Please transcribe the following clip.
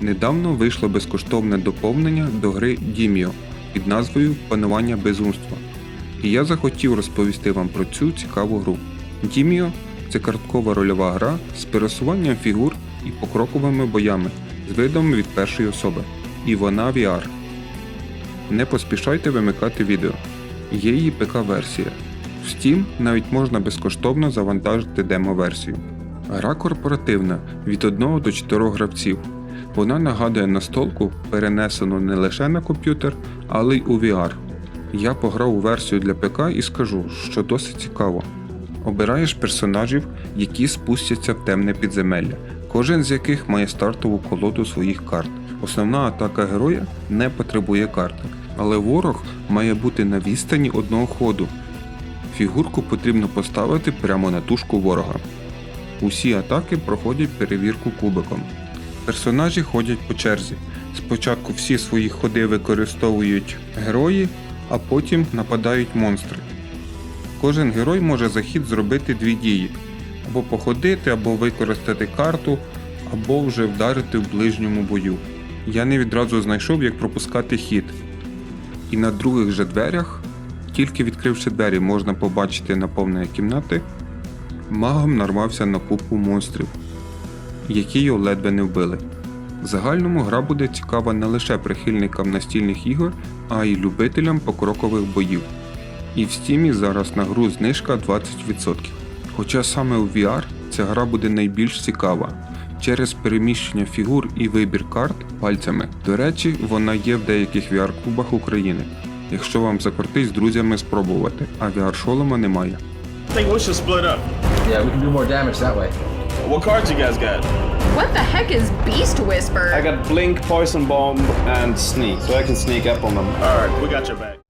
Недавно вийшло безкоштовне доповнення до гри Діміо під назвою Панування безумства. І я захотів розповісти вам про цю цікаву гру. Діміо це карткова рольова гра з пересуванням фігур і покроковими боями з видом від першої особи. І вона VR. Не поспішайте вимикати відео. Є її ПК-версія. В Steam навіть можна безкоштовно завантажити демо-версію. Гра корпоративна від 1 до 4 гравців. Вона нагадує настолку, перенесену не лише на комп'ютер, але й у VR. Я пограв у версію для ПК і скажу, що досить цікаво. Обираєш персонажів, які спустяться в темне підземелля, кожен з яких має стартову колоду своїх карт. Основна атака героя не потребує карти, але ворог має бути на відстані одного ходу. Фігурку потрібно поставити прямо на тушку ворога. Усі атаки проходять перевірку кубиком. Персонажі ходять по черзі. Спочатку всі свої ходи використовують герої, а потім нападають монстри. Кожен герой може за хід зробити дві дії: або походити, або використати карту, або вже вдарити в ближньому бою. Я не відразу знайшов, як пропускати хід. І на других же дверях, тільки відкривши двері, можна побачити наповнення кімнати, магом нарвався на купу монстрів, які його ледве не вбили. В загальному гра буде цікава не лише прихильникам настільних ігор, а й любителям покрокових боїв. І в стімі зараз на гру знижка 20%. Хоча саме у VR ця гра буде найбільш цікава через переміщення фігур і вибір карт пальцями. До речі, вона є в деяких VR-клубах України. Якщо вам закортить з друзями спробувати, а VR-шолома немає. I think we should split up. Yeah, we can do more damage that way. What cards you guys got? What the heck is Beast Whisper? I got Blink, Poison Bomb, and Sneak, so I can sneak up on them. All right, we got your back.